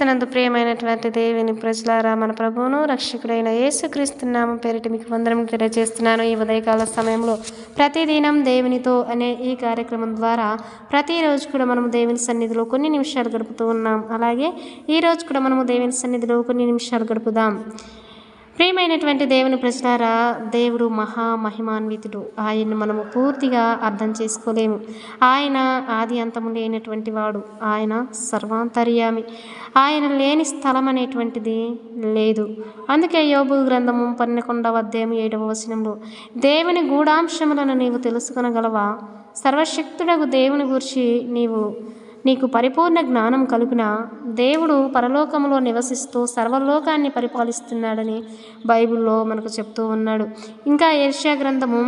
క్రీస్తునందు ప్రియమైనటువంటి దేవుని ప్రజలారా మన ప్రభువును రక్షకుడైన యేసుక్రీస్తు పేరిటి పేరిట మీకు వందరం తెలియజేస్తున్నాను. ఈ ఉదయకాల సమయంలో ప్రతిదినం దేవునితో అనే ఈ కార్యక్రమం ద్వారా ప్రతిరోజు కూడా మనము దేవుని సన్నిధిలో కొన్ని నిమిషాలు గడుపుతూ ఉన్నాం. అలాగే ఈ రోజు కూడా మనము దేవుని సన్నిధిలో కొన్ని నిమిషాలు గడుపుదాం. ప్రియమైనటువంటి దేవుని ప్రజలారా దేవుడు మహా మహిమాన్వితుడు. ఆయన్ని మనము పూర్తిగా అర్థం చేసుకోలేము. ఆయన ఆది అంతము లేనటువంటి వాడు. ఆయన సర్వాంతర్యామి. ఆయన లేని స్థలం అనేటువంటిది లేదు. అందుకే యోబు గ్రంథము పన్నెకొండవ అధ్యాయం ఏడవ వచనంలో దేవుని గూఢాంశములను నీవు తెలుసుకొనగలవా? సర్వశక్తుడకు దేవుని గురించి నీవు నీకు పరిపూర్ణ జ్ఞానం కలిపిన దేవుడు పరలోకంలో నివసిస్తూ సర్వలోకాన్ని పరిపాలిస్తున్నాడని బైబిల్లో మనకు చెప్తూ ఉన్నాడు. ఇంకా యర్షా గ్రంథము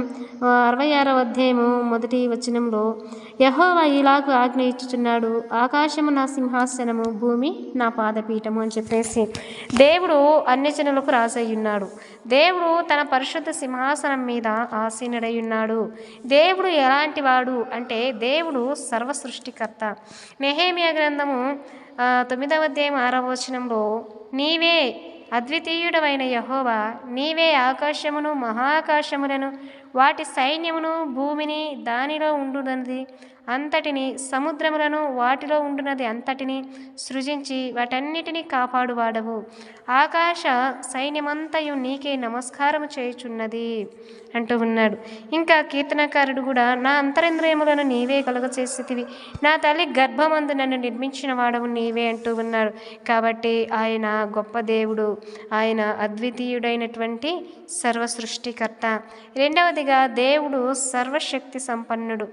అరవై ఆరవ అధ్యాయము మొదటి వచనంలో యహోవా ఇలాగు ఆజ్ఞ ఇచ్చుచున్నాడు ఆకాశము నా సింహాసనము భూమి నా పాదపీఠము అని చెప్పేసి దేవుడు అన్యజనులకు జనులకు రాజయ్యున్నాడు. దేవుడు తన పరిశుద్ధ సింహాసనం మీద ఆసీనుడై ఉన్నాడు దేవుడు ఎలాంటి వాడు అంటే దేవుడు సర్వ సృష్టికర్త నెహేమియా గ్రంథము తొమ్మిదవ అధ్యాయం ఆరవ వచనంలో నీవే అద్వితీయుడమైన యహోవా నీవే ఆకాశమును మహాకాశములను వాటి సైన్యమును భూమిని దానిలో ఉండునది. అంతటిని సముద్రములను వాటిలో ఉండునది అంతటిని సృజించి వాటన్నిటినీ కాపాడువాడవు. ఆకాశ సైన్యమంతయు నీకే నమస్కారము చేయుచున్నది అంటూ ఉన్నాడు. ఇంకా కీర్తనకారుడు కూడా నా అంతరింద్రియములను నీవే కలుగచేసేటివి నా తల్లి గర్భమందు నన్ను నిర్మించిన వాడవు నీవే అంటూ ఉన్నాడు. కాబట్టి ఆయన గొప్ప దేవుడు ఆయన అద్వితీయుడైనటువంటి సర్వ సృష్టికర్త రెండవదిగా దేవుడు సర్వశక్తి సంపన్నుడు.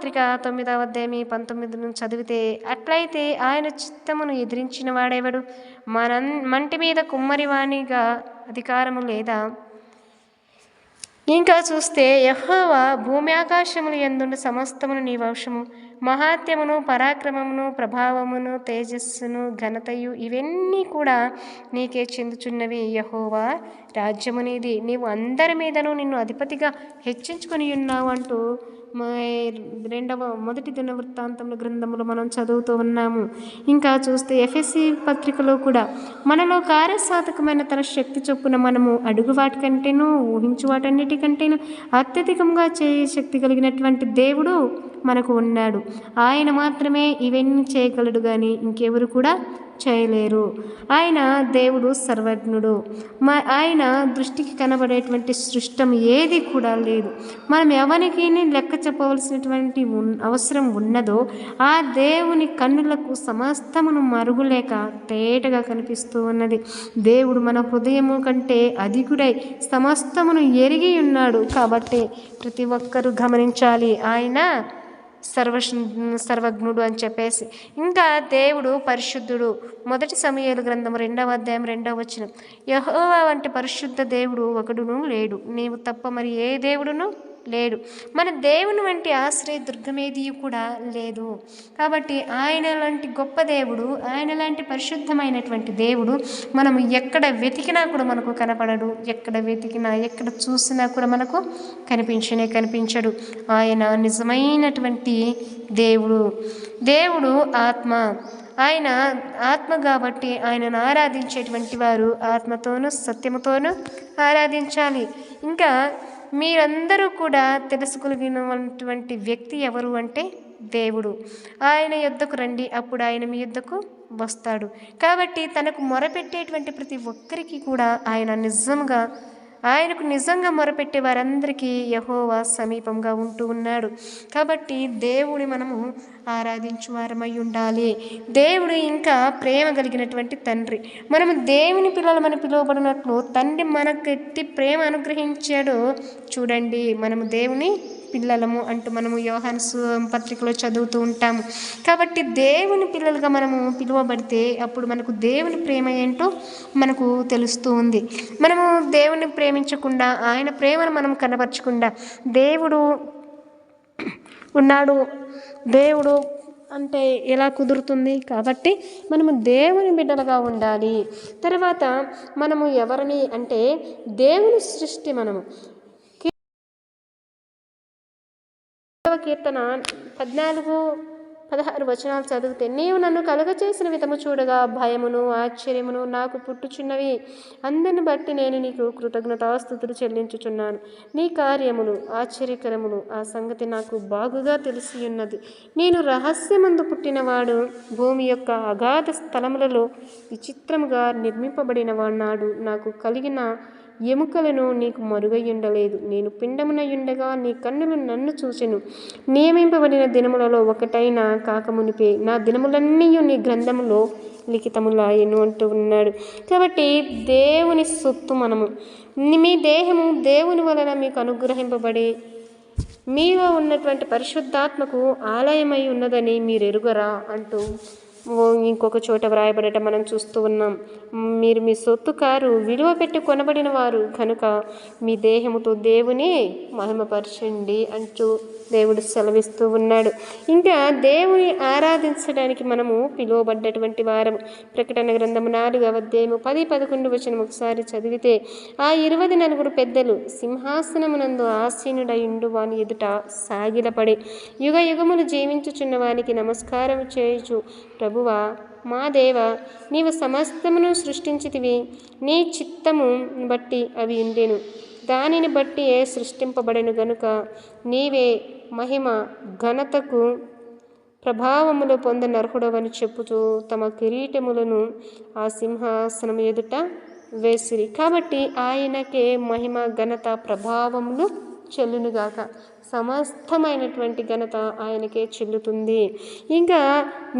పత్రిక తొమ్మిదవ అధ్యాయం పంతొమ్మిదిను చదివితే అట్లయితే ఆయన చిత్తమును ఎదిరించిన వాడేవాడు? మన మంటి మీద కుమ్మరివాణిగా అధికారము లేదా? ఇంకా చూస్తే యహోవా భూమి ఆకాశములు ఎందుండు సమస్తమును నీ వంశము మహాత్యమును పరాక్రమమును ప్రభావమును తేజస్సును ఘనతయు ఇవన్నీ కూడా నీకే చెందుచున్నవి యహోవా రాజ్యము నీది. నీవు అందరి మీదను నిన్ను అధిపతిగా హెచ్చించుకొని ఉన్నావు అంటూ రెండవ మొదటి దిన వృత్తాంతముల గ్రంథములో మనం చదువుతూ ఉన్నాము. ఇంకా చూస్తే ఎఫ్ఎస్సి పత్రికలో కూడా మనలో కార్యసాధకమైన తన శక్తి చొప్పున మనము అడుగు వాటికంటేనూ ఊహించు వాటన్నిటికంటేనూ అత్యధికంగా చేయ శక్తి కలిగినటువంటి దేవుడు మనకు ఉన్నాడు. ఆయన మాత్రమే ఇవన్నీ చేయగలడు కానీ ఇంకెవరు కూడా చేయలేరు. ఆయన దేవుడు సర్వజ్ఞుడు. మా ఆయన దృష్టికి కనబడేటువంటి సృష్టం ఏది కూడా లేదు. మనం ఎవరికి లెక్క చెప్పవలసినటువంటి ఉన్- అవసరం ఉన్నదో ఆ దేవుని కన్నులకు సమస్తమును మరుగులేక తేటగా కనిపిస్తూ ఉన్నది. దేవుడు మన హృదయము కంటే అధికుడై సమస్తమును ఎరిగి ఉన్నాడు కాబట్టి ప్రతి ఒక్కరూ గమనించాలి. ఆయన సర్వ సర్వజ్ఞుడు అని చెప్పేసి. ఇంకా దేవుడు పరిశుద్ధుడు. మొదటి సమయాలు గ్రంథం రెండవ అధ్యాయం రెండవ వచనం. యహోవా వంటి పరిశుద్ధ దేవుడు ఒకడును లేడు. నీవు తప్ప మరి ఏ దేవుడును లేడు. మన దేవుని వంటి ఆశ్రయ దుర్గమేది కూడా లేదు. కాబట్టి ఆయన లాంటి గొప్ప దేవుడు ఆయన లాంటి పరిశుద్ధమైనటువంటి దేవుడు మనం ఎక్కడ వెతికినా కూడా మనకు కనపడడు. ఎక్కడ వెతికినా ఎక్కడ చూసినా కూడా మనకు కనిపించనే కనిపించడు. ఆయన నిజమైనటువంటి దేవుడు. దేవుడు ఆత్మ. ఆయన ఆత్మ కాబట్టి ఆయనను ఆరాధించేటువంటి వారు ఆత్మతోనూ సత్యముతోనూ ఆరాధించాలి. ఇంకా మీరందరూ కూడా తెలుసుకోగలిగినటువంటి వ్యక్తి ఎవరు అంటే దేవుడు. ఆయన యుద్ధకు రండి అప్పుడు ఆయన మీ యుద్ధకు వస్తాడు. కాబట్టి తనకు మొరపెట్టేటువంటి ప్రతి ఒక్కరికి కూడా ఆయన నిజంగా ఆయనకు నిజంగా మొరపెట్టే వారందరికీ యహోవా సమీపంగా ఉంటూ ఉన్నాడు. కాబట్టి దేవుని మనము ఆరాధించు వారమై ఉండాలి దేవుడు ఇంకా ప్రేమ కలిగినటువంటి తండ్రి. మనము దేవుని పిల్లలమని పిలువబడినట్లు తండ్రి మనకు ఎట్టి ప్రేమ అనుగ్రహించాడో చూడండి. మనము దేవుని పిల్లలము అంటూ మనము యోహాన్స్ సు- పత్రికలో చదువుతూ ఉంటాము. కాబట్టి దేవుని పిల్లలుగా మనము పిలువబడితే అప్పుడు మనకు దేవుని ప్రేమ ఏంటో మనకు తెలుస్తూ ఉంది. మనము దేవుని ప్రేమించకుండా ఆయన ప్రేమను మనం కనపరచకుండా దేవుడు ఉన్నాడు. దేవుడు అంటే ఎలా కుదురుతుంది? కాబట్టి మనము దేవుని బిడ్డలుగా ఉండాలి. తర్వాత మనము ఎవరిని అంటే దేవుని సృష్టి మనము. కీర్తన పద్నాలుగు పదహారు వచనాలు చదివితే నీవు నన్ను కలుగచేసిన విధము చూడగా భయమును ఆశ్చర్యమును నాకు పుట్టుచున్నవి. అందరిని బట్టి నేను నీకు కృతజ్ఞతాస్థుతులు చెల్లించుచున్నాను. నీ కార్యములు ఆశ్చర్యకరములు ఆ సంగతి నాకు బాగుగా తెలిసి ఉన్నది నేను రహస్యమందు పుట్టినవాడు భూమి యొక్క అగాధ స్థలములలో విచిత్రముగా నిర్మింపబడిన వాడు నాకు కలిగిన ఎముకలను నీకు మరుగయ్యుండలేదు నేను పిండమునయుండగా నీ కన్నులు నన్ను చూచెను. నియమింపబడిన దినములలో ఒకటైన కాకమునిపే నా దినములన్నీ నీ గ్రంథములో లిఖితములాయను అంటూ ఉన్నాడు. కాబట్టి దేవుని సొత్తు మనము మీ దేహము దేవుని వలన మీకు అనుగ్రహింపబడి. మీలో ఉన్నటువంటి పరిశుద్ధాత్మకు ఆలయమై ఉన్నదని మీరు ఎరుగరా అంటూ ఇంకొక చోట వ్రాయబడటం మనం చూస్తూ ఉన్నాం. మీరు మీ సొత్తు కారు విలువ పెట్టి కొనబడిన వారు కనుక మీ దేహముతో దేవుని మహిమపరచండి అంటూ దేవుడు సెలవిస్తూ ఉన్నాడు. ఇంకా దేవుని ఆరాధించడానికి మనము పిలువబడ్డటువంటి వారం ప్రకటన గ్రంథము నాలుగవ అధ్యాయము పది పదకొండు వచ్చిన ఒకసారి చదివితే ఆ ఇరవై నలుగురు పెద్దలు సింహాసనమునందు ఆసీనుడయుండు వాని ఎదుట సాగిలపడి యుగ యుగములు జీవించుచున్న వానికి నమస్కారం చేయుచు ప్రభువా మా దేవ నీవు సమస్తమును సృష్టించితివి నీ చిత్తము బట్టి అవి ఉండెను. దానిని బట్టి ఏ సృష్టింపబడెను గనుక నీవే మహిమ ఘనతకు ప్రభావములు పొందనర్హుడవని చెప్పుతూ తమ కిరీటములను ఆ సింహాసనం ఎదుట వేసిరి. కాబట్టి ఆయనకే మహిమ ఘనత ప్రభావములు చెల్లునుగాక. సమస్తమైనటువంటి ఘనత ఆయనకే చెల్లుతుంది. ఇంకా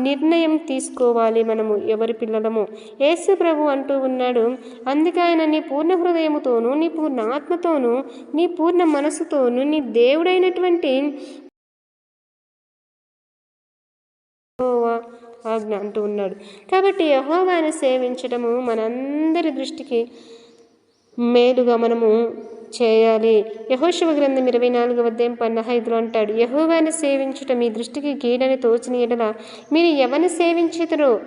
నిర్ణయం తీసుకోవాలి మనము ఎవరి పిల్లలము. యేసు ప్రభు అంటూ ఉన్నాడు అందుకే ఆయన నీ పూర్ణ హృదయముతోనూ నీ పూర్ణ ఆత్మతోనూ నీ పూర్ణ మనసుతోనూ నీ దేవుడైనటువంటి ఆజ్ఞ అంటూ ఉన్నాడు. కాబట్టి యహోవాని సేవించడము మనందరి దృష్టికి మేలుగా మనము చేయాలి. యహోశివ గ్రంథం ఇరవై నాలుగు అధ్యాయం పన్నహైదులో అంటాడు యహోవాని సేవించుట మీ దృష్టికి గీడని తోచిన ఎడల మీరు ఎవరిని సేవించుతురో?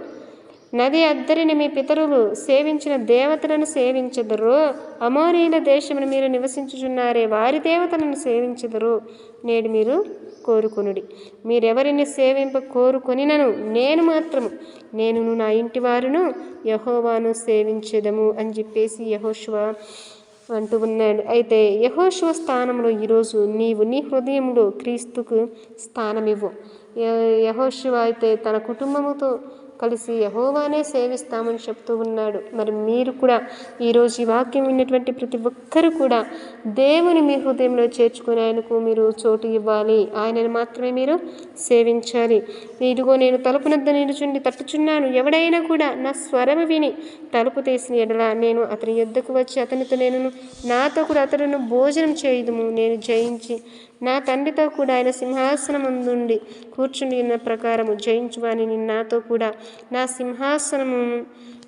నది అద్దరిని మీ పితరులు సేవించిన దేవతలను సేవించదురు? అమోరీల దేశమును మీరు నివసించుచున్నారే వారి దేవతలను సేవించదురు? నేడు మీరు కోరుకునుడి. మీరెవరిని సేవింప కోరుకొనినను? నేను మాత్రము. నేను నా ఇంటి వారును యహోవాను సేవించదము అని చెప్పేసి యహోశివ అంటూ ఉన్నాడు. అయితే యహోశివ స్థానంలో ఈరోజు నీవు నీ హృదయంలో క్రీస్తుకు స్థానమివ్వు. యహోశివ అయితే తన కుటుంబముతో కలిసి యహోవానే సేవిస్తామని చెప్తూ ఉన్నాడు. మరి మీరు కూడా ఈరోజు ఈ వాక్యం విన్నటువంటి ప్రతి ఒక్కరు కూడా దేవుని మీ హృదయంలో చేర్చుకుని ఆయనకు మీరు చోటు ఇవ్వాలి. ఆయనను మాత్రమే మీరు సేవించాలి. ఇదిగో నేను తలుపునద్ద నిలుచుండి తట్టుచున్నాను. ఎవడైనా కూడా నా స్వరం విని తలుపు తీసిన ఎడల నేను అతని యొద్దకు వచ్చి అతనితో నేను నాతో కూడా అతడును భోజనం చేయదుము. నేను జయించి నా తండ్రితో కూడా ఆయన సింహాసనం ముందుండి కూర్చుని ఉన్న ప్రకారము జయించువాని నాతో కూడా. నా సింహాసనము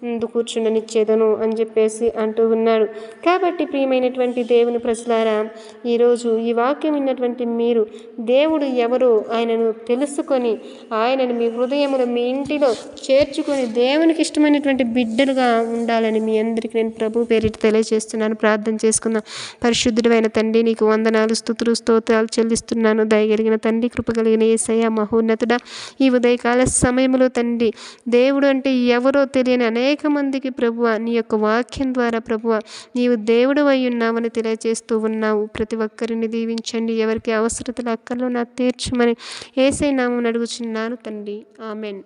ముందు కూర్చుననిచ్చేదను అని చెప్పేసి అంటూ ఉన్నాడు. కాబట్టి ప్రియమైనటువంటి దేవుని ప్రజలారా ఈరోజు ఈ వాక్యం విన్నటువంటి మీరు దేవుడు ఎవరో ఆయనను తెలుసుకొని ఆయనను మీ హృదయములో మీ ఇంటిలో చేర్చుకొని దేవునికి ఇష్టమైనటువంటి బిడ్డలుగా ఉండాలని మీ అందరికీ నేను ప్రభు పేరిట తెలియజేస్తున్నాను. ప్రార్థన చేసుకుందాం. పరిశుద్ధుడైన తండ్రి నీకు వందనాలు స్థుతులు స్తోత్రాలు చెల్లిస్తున్నాను. దయగలిగిన తండ్రి కృప కలిగిన ఏసయ్య మహోన్నతుడ ఈ ఉదయకాల సమయంలో తండ్రి దేవుడు అంటే ఎవరో తెలియని అనేక మందికి ప్రభువ నీ యొక్క వాక్యం ద్వారా ప్రభువ నీవు దేవుడు అయి ఉన్నావని తెలియజేస్తూ ఉన్నావు. ప్రతి ఒక్కరిని దీవించండి. ఎవరికి అవసరతలు అక్కర్లో నాకు తీర్చమని ఏసై నామం అడుగుచున్నాను తండ్రి. ఆమెన్.